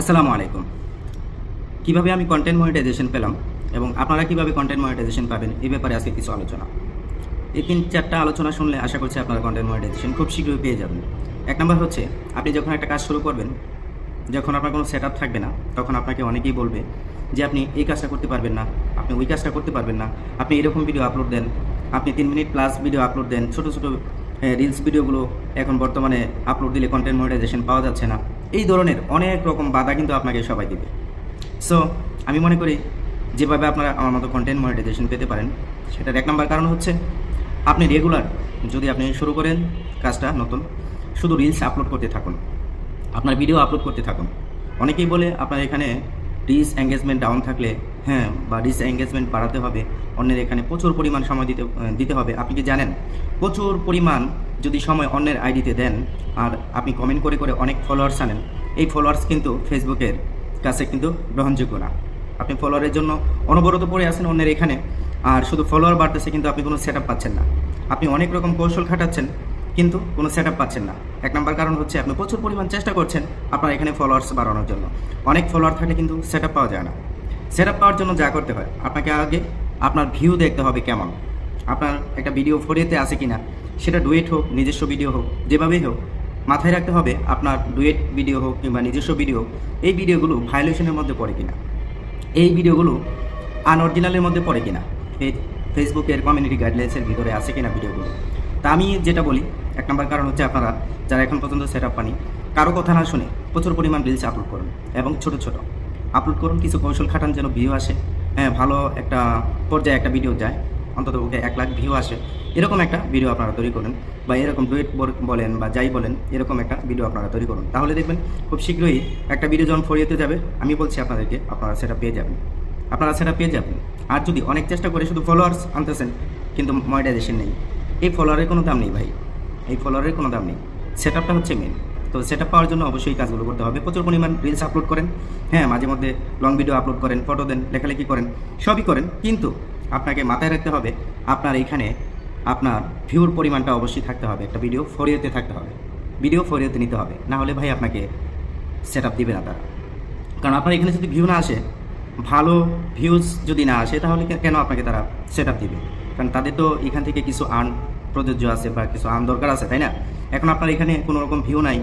আসসালামু আলাইকুম। কীভাবে আমি কন্টেন্ট মনিটাইজেশন পেলাম এবং আপনারা কীভাবে কন্টেন্ট মনিটাইজেশন পাবেন, এই ব্যাপারে আজকে কিছু আলোচনা। এই তিন চারটা আলোচনা শুনলে আশা করছি আপনারা কন্টেন্ট মনিটাইজেশন খুব শীঘ্রই পেয়ে যাবেন। এক নম্বর হচ্ছে, আপনি যখন একটা কাজ শুরু করবেন, যখন আপনার কোনো সেট থাকবে না, তখন আপনাকে অনেকেই বলবে যে আপনি এই কাজটা করতে পারবেন না, আপনি ওই কাজটা করতে পারবেন না, আপনি এরকম ভিডিও আপলোড দেন, আপনি তিন মিনিট প্লাস ভিডিও আপলোড দেন, ছোটো ছোটো রিলস ভিডিওগুলো এখন বর্তমানে আপলোড দিলে কন্টেন্ট মনিটাইজেশন পাওয়া যাচ্ছে না। এই ধরনের অনেক রকম বাধা কিন্তু আপনাকে সবাই দিবে। সো আমি মনে করি যেভাবে আপনারা আমার মতো কন্টেন্ট মনিটাইজেশন পেতে পারেন, সেটার এক নম্বর কারণ হচ্ছে আপনি রেগুলার যদি আপনি শুরু করেন কাজটা নতুন, শুধু রিলস আপলোড করতে থাকুন, আপনার ভিডিও আপলোড করতে থাকুন। অনেকেই বলে আপনার এখানে ডিস এঙ্গেজমেন্ট ডাউন থাকলে হ্যাঁ বা ডিস এঙ্গেজমেন্ট বাড়াতে হবে, অন্যের এখানে প্রচুর পরিমাণ সময় দিতে দিতে হবে। আপনি কি জানেন? প্রচুর পরিমাণ যদি সময় অন্যের আইডিতে দেন, আর আপনি কমেন্ট করে করে অনেক ফলোয়ার্স আনেন, এই ফলোয়ার্স কিন্তু ফেসবুকের কাছে কিন্তু গ্রহণযোগ্য না। আপনি ফলোয়ারের জন্য অনবরত পড়ে আছেন অন্যের এখানে, আর শুধু ফলোয়ার বাড়তেছে কিন্তু আপনি কোনো সেট পাচ্ছেন না। আপনি অনেক রকম কৌশল খাটাচ্ছেন, কিন্তু কোনো সেট পাচ্ছেন না। এক নম্বর কারণ হচ্ছে আপনি প্রচুর পরিমাণ চেষ্টা করছেন আপনার এখানে ফলোয়ার্স বাড়ানোর জন্য। অনেক ফলোয়ার থাকলে কিন্তু সেট পাওয়া যায় না। সেট পাওয়ার জন্য যা করতে হয়, আপনাকে আগে আপনার ভিউ দেখতে হবে কেমন। আপনার একটা ভিডিও ফোরিয়েতে আছে কিনা সেটা ডুয়েট হোক, নিজস্ব ভিডিও হোক, যেভাবেই হোক, মাথায় রাখতে হবে আপনার ডুয়েট ভিডিও হোক কিংবা নিজস্ব ভিডিও হোক, এই ভিডিওগুলো ভায়োলেশনের মধ্যে পড়ে কিনা? এই ভিডিওগুলো আনঅরিজিনালের মধ্যে পড়ে কিনা? ফেসবুকের কমিউনিটি গাইডলাইন্সের ভিতরে আছে কিনা ভিডিওগুলো তা আমি যেটা বলি, এক নম্বর কারণ হচ্ছে আপনারা যারা এখন পর্যন্ত সেট আপ পানি কারও কথা না শুনে প্রচুর পরিমাণ রিলস আপলোড করুন এবং ছোট ছোট। আপলোড করুন, কিছু কৌশল খাটান যেন ভিউ আসে। হ্যাঁ ভালো একটা পর্যায়ে একটা ভিডিও যায়। অন্তত ওকে এক লাখ ভিউ আসে। এরকম একটা ভিডিও আপনারা তৈরি করেন বা এরকম ডুয়েট বলেন বা যাই বলেন, এরকম একটা ভিডিও আপনারা তৈরি করুন। তাহলে দেখবেন খুব শীঘ্রই একটা ভিডিও যখন ফরিয়েতে যাবে, আমি বলছি আপনাদেরকে, আপনারা সেটা পেয়ে যাবেন। আপনারা সেটা পেয়ে যাবেন। আর যদি অনেক চেষ্টা করে শুধু ফলোয়ার্স আনতেছেন, কিন্তু মনিটাইজেশন নেই। এই ফলোয়ারের কোনো দাম নেই ভাই। এই ফলোয়ারের কোনো দাম নেই। সেট আপটা হচ্ছে মেন তো সেট পাওয়ার জন্য অবশ্যই কাজগুলো করতে হবে। প্রচুর পরিমাণ রিলস আপলোড করেন। হ্যাঁ মাঝে মধ্যে লং ভিডিও আপলোড করেন ফটো দেন, লেখালেখি করেন, সবই করেন। কিন্তু আপনাকে মাথায় রাখতে হবে, আপনার এইখানে আপনার ভিউর পরিমাণটা অবশ্যই থাকতে হবে। একটা ভিডিও ফরিয়েতে থাকতে হবে। ভিডিও ফরিয়েতে নিতে হবে। না হলে ভাই আপনাকে সেট আপ দিবে না তারা। কারণ আপনার এখানে যদি ভিউ না আসে, ভালো ভিউজ যদি না আসে, তাহলে কেন আপনাকে তারা সেট আপ দিবে? কারণ তাদের তো এখান থেকে কিছু আর্ন প্রযোজ্য আছে বা কিছু আর্ন দরকার আছে, তাই না? এখন আপনার এখানে কোনো রকম ভিউ নাই,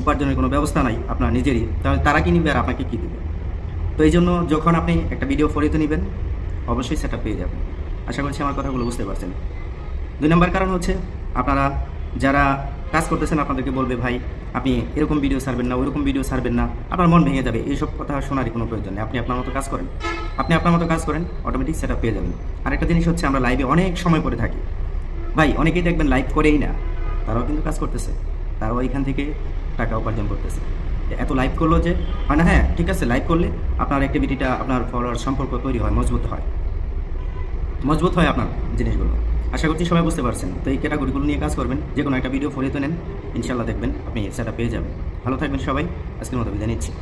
উপার্জনের কোনো ব্যবস্থা নাই আপনার নিজেরই, তাহলে তারা কি নিবে আর আপনাকে কী দেবে? তো এই জন্য যখন আপনি একটা ভিডিও ফরিতে নেবেন অবশ্যই সেটা পেয়ে যাবেন। আশা করছি আমার কথাগুলো বুঝতে পারছেন। দুই নম্বর কারণ হচ্ছে, আপনারা যারা কাজ করতেছেন, আপনাদেরকে বলবে, ভাই, আপনি এরকম ভিডিও ছাড়বেন না, ওইরকম ভিডিও ছাড়বেন না। আপনার মন ভেঙে যাবে। এইসব কথা শোনারই কোনো প্রয়োজন নেই। আপনি আপনার মতো কাজ করেন। আপনি আপনার মতো কাজ করেন অটোমেটিক সেটা পেয়ে যাবেন। আরেকটা জিনিস হচ্ছে, আমরা লাইভে অনেক সময় পরে থাকি। ভাই, অনেকেই দেখবেন লাইভ করেই না, তারাও কিন্তু কাজ করতেছে। তারাও এখান থেকে টাকা উপার্জন করতেছে। এত লাইভ করল যে হয় না হ্যাঁ ঠিক আছে লাইভ করলে আপনার অ্যাক্টিভিটিটা আপনার ফলোয়ার সম্পর্ক তৈরি হয়, মজবুত হয়। মজবুত হয় আপনার জিনিসগুলো। আশা করছি সবাই বুঝতে পারছেন। তো এই ক্যাটাগরিগুলো নিয়ে কাজ করবেন যে কোনো একটা ভিডিও ফলিয়ে তো নেন ইনশাল্লাহ দেখবেন আপনি সেটা পেয়ে যাবেন। ভালো থাকবেন সবাই, আজকের মতো বিদায় নিচ্ছি।